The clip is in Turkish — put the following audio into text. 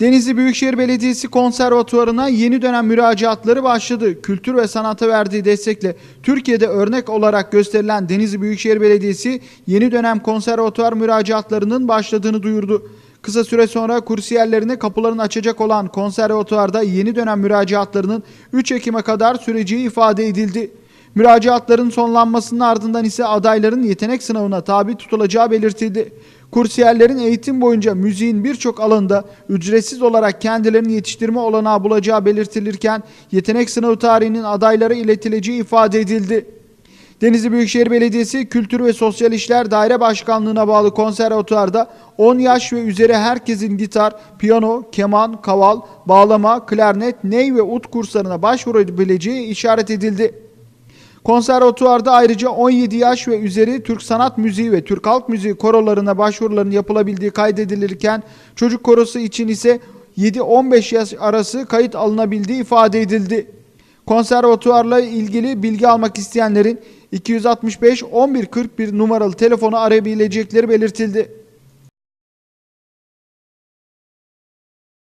Denizli Büyükşehir Belediyesi Konservatuvarı'na yeni dönem müracaatları başladı. Kültür ve sanata verdiği destekle Türkiye'de örnek olarak gösterilen Denizli Büyükşehir Belediyesi yeni dönem konservatuvar müracaatlarının başladığını duyurdu. Kısa süre sonra kursiyerlerine kapılarını açacak olan konservatuvarda yeni dönem müracaatlarının 3 Ekim'e kadar süreceği ifade edildi. Müracaatların sonlanmasının ardından ise adayların yetenek sınavına tabi tutulacağı belirtildi. Kursiyerlerin eğitim boyunca müziğin birçok alanında ücretsiz olarak kendilerini yetiştirme olanağı bulacağı belirtilirken yetenek sınavı tarihinin adaylara iletileceği ifade edildi. Denizli Büyükşehir Belediyesi Kültür ve Sosyal İşler Daire Başkanlığı'na bağlı konservatuarda 10 yaş ve üzeri herkesin gitar, piyano, keman, kaval, bağlama, klarnet, ney ve ut kurslarına başvurabileceği işaret edildi. Konservatuvarda ayrıca 17 yaş ve üzeri Türk sanat müziği ve Türk halk müziği korolarına başvuruların yapılabildiği kaydedilirken çocuk korosu için ise 7-15 yaş arası kayıt alınabildiği ifade edildi. Konservatuvarla ilgili bilgi almak isteyenlerin 265 11 41 numaralı telefonu arayabilecekleri belirtildi.